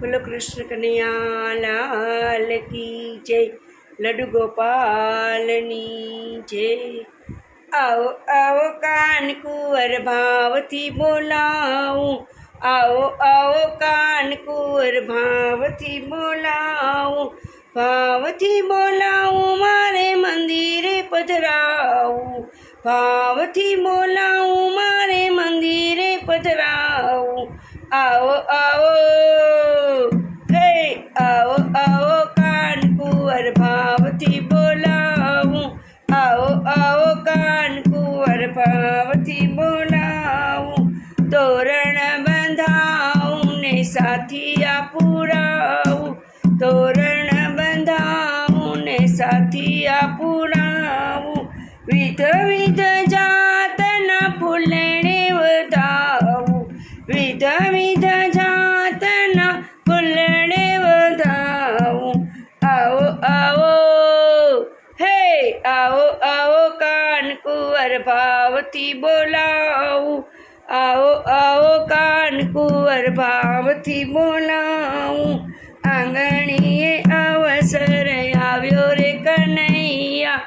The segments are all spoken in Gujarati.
બોલો કૃષ્ણ કનૈયા કી જય, લડુ ગોપાલની જય. આવો આવો કાન કુંવર ભાવથી બોલાવું. આવો આવો કાન કુંવર ભાવથી બોલાવું. ભાવથી બોલાવું, મારે મંદિરે પધરાવું. ભાવથી બોલાવું, મારે મંદિરે પધરાવું. આવો આવો ભાવથી બોલાવું તોરણ બંધાવું ને સાથિયા પુરાવું તોરણ બંધાવું ને સાથિયા પુરાવું વિધ વિધ કુંવર ભાવથી બોલાવું. આવો આવો કાન કુંવર ભાવથી બોલાવું. આંગણીએ અવસર આવ્યો રે કનૈયા.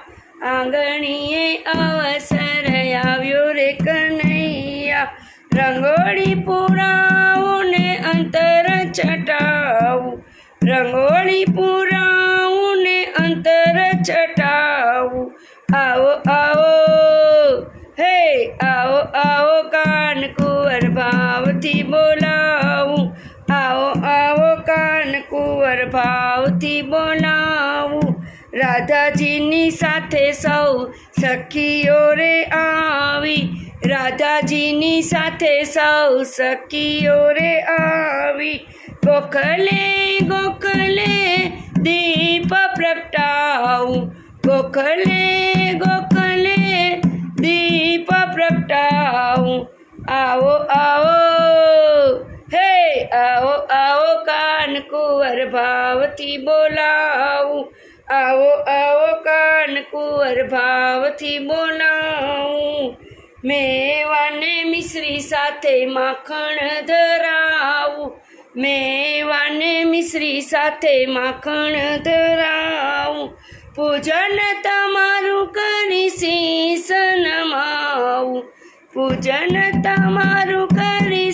આંગણીએ અવસર આવ્યો રે કનૈયા. રંગોળી પુરાવું ને અંતર ચટાવું રંગોળી પુરાવું કુંવર ભાવથી બોલાવું. રાધાજીની સાથે સૌ સખીઓ રે આવી. રાધાજીની સાથે સૌ સખીઓ રે આવી. ગોખલે ગોખલે દીપ પ્રગટાવું. ગોખલે ગોખલે દીપ પ્રગટાવું. આવો આવો હે આવો આવો કાન કુંવર ભાવથી બોલાવું આવો આવો કાન કુંવર ભાવથી બોલાવું મેવાને મિશ્રી સાથે માખણ ધરાવું મેવાને મિશ્રી સાથે માખણ ધરાવું પૂજન તમારું કરી શીશ નમાવું પૂજન તમારું કરી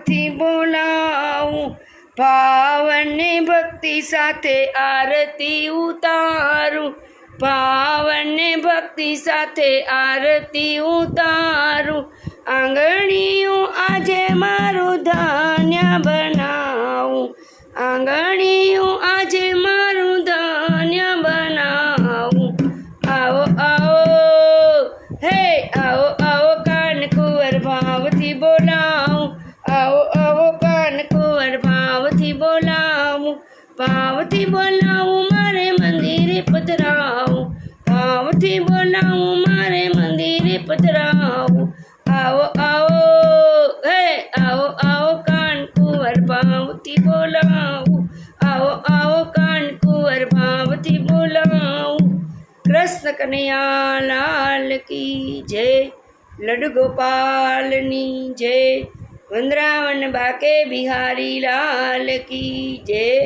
ભાવથી બોલાવું. ભાવને ભક્તિ સાથે આરતી ઉતારું. ભાવને ભક્તિ સાથે આરતી ઉતારું. આંગણીયું આજે મારું ધાન્ય બનાવું. આંગણીયું પધરાવું. ભાવથી બનાવું મારે મંદિરે પધરાવું. આવો આવો, હે, આવો આવો કાન કુંવર ભાવથી બોલાવું. આવો આવો કાન કુંવર ભાવથી બોલાવું. કૃષ્ણ કનૈયા લાલ કી જય લડગોપાલની જય. વૃંદાવન બાકે બિહારી લાલ કી જય.